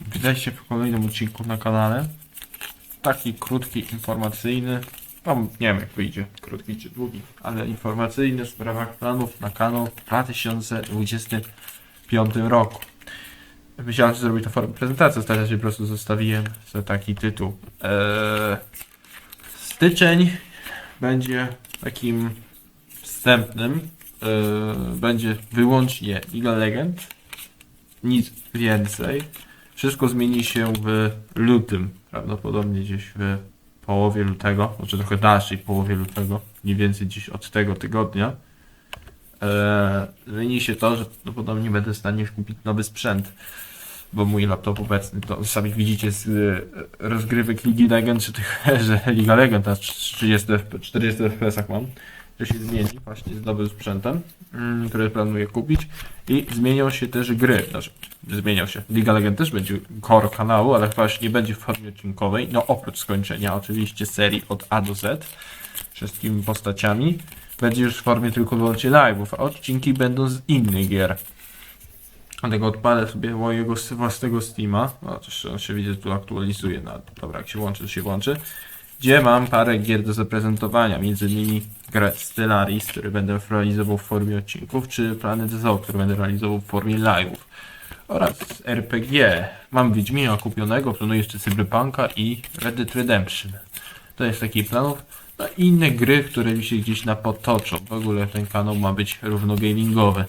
Witajcie w kolejnym odcinku na kanale. Taki krótki, informacyjny. No, nie wiem jak wyjdzie, krótki czy długi, ale informacyjny w sprawach planów na kanał w 2025 roku. Myślałem, że zrobić to formę prezentacji, ostatnio się po prostu zostawiłem za taki tytuł. Eee, styczeń będzie takim wstępnym. Eee, będzie wyłącznie Liga Legend. Nic więcej. Wszystko zmieni się w lutym. Prawdopodobnie gdzieś w połowie lutego, może trochę dalszej połowie lutego, mniej więcej gdzieś od tego tygodnia. Eee, zmieni się to, że prawdopodobnie będę w stanie kupić nowy sprzęt, bo mój laptop obecny, to sami widzicie z e, rozgrywek Ligi Legend, czy tych, że Liga Legend, a 30 FP, 40 FPS-ach mam, że się zmieni właśnie z nowym sprzętem, mm, który planuję kupić i zmienią się też gry, znaczy zmieniał się. Liga Legend też będzie core kanału, ale chyba nie będzie w formie odcinkowej, no oprócz skończenia oczywiście serii od A do Z, wszystkimi postaciami, będzie już w formie tylko wyłącznie live'ów, a odcinki będą z innych gier. Dlatego odpalę sobie mojego własnego Steama. No, on się widzę tu aktualizuje. No, dobra, jak się łączy, to się łączy. Gdzie mam parę gier do zaprezentowania. Między innymi grę Stellaris, który będę realizował w formie odcinków, czy Planet Zoo, który będę realizował w formie live'ów. Oraz RPG. Mam Wiedźmina kupionego, planuję jeszcze Cyberpunka i Red Dead Redemption. To jest taki planów. No i inne gry, które mi się gdzieś napotoczą. W ogóle ten kanał ma być równogamingowy.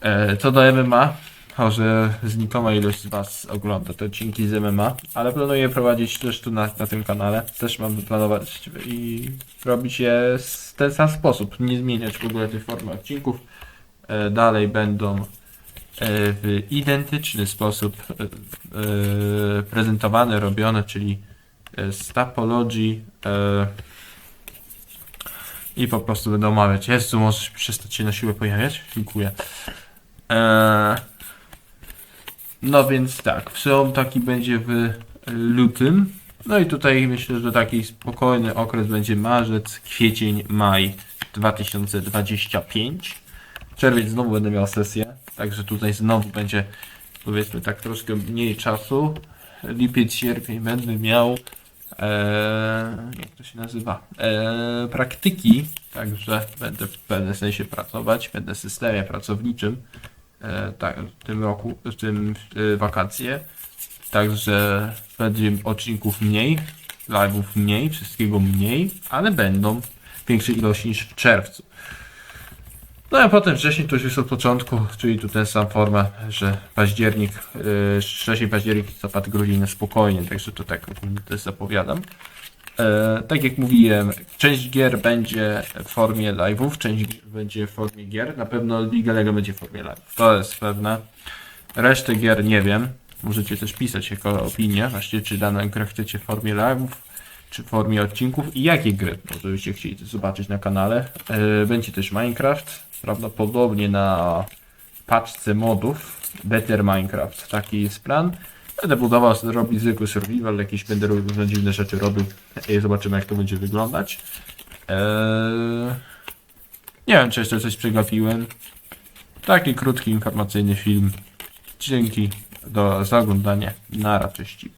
E, co do MMA, może znikoma ilość z Was ogląda te odcinki z MMA, ale planuję prowadzić też tu na, na tym kanale. Też mam planować i robić je w ten sam sposób, nie zmieniać w ogóle tej formy odcinków. E, dalej będą e, w identyczny sposób e, prezentowane, robione, czyli z Tapology i po prostu będę omawiać. Jezu, możesz przestać się na siłę pojawiać? Dziękuję. Eee, no więc tak, przełom taki będzie w lutym. No i tutaj myślę, że taki spokojny okres będzie marzec, kwiecień, maj 2025. Czerwiec znowu będę miał sesję, także tutaj znowu będzie powiedzmy tak troszkę mniej czasu. Lipiec, sierpień będę miał Eee, jak to się nazywa? Eee, praktyki, także będę w pewnym sensie pracować, będę w systemie pracowniczym tak, w tym roku, w tym e, wakacje, także będzie odcinków mniej, live'ów mniej, wszystkiego mniej, ale będą większe ilości niż w czerwcu. No a potem wcześniej to już jest od początku, czyli tu ten sam format, że październik, yy, wcześniej październik, listopad, grudzień spokojnie, także to tak też zapowiadam. E, tak jak mówiłem, część gier będzie w formie live'ów, część będzie w formie gier, na pewno Liga Lega będzie w formie live'ów, to jest pewne. Resztę gier nie wiem, możecie też pisać jako opinię, właśnie czy daną grę chcecie w formie live'ów, czy w formie odcinków i jakie gry może byście chcieli zobaczyć na kanale. E, Będzie też Minecraft, prawdopodobnie na paczce modów Better Minecraft, taki jest plan. Będę budował, robić zwykły survival, jakieś będę różne dziwne rzeczy robił i zobaczymy jak to będzie wyglądać. Eee... Nie wiem czy jeszcze coś przegapiłem. Taki krótki informacyjny film. Dzięki do za oglądanie. Na raczyści.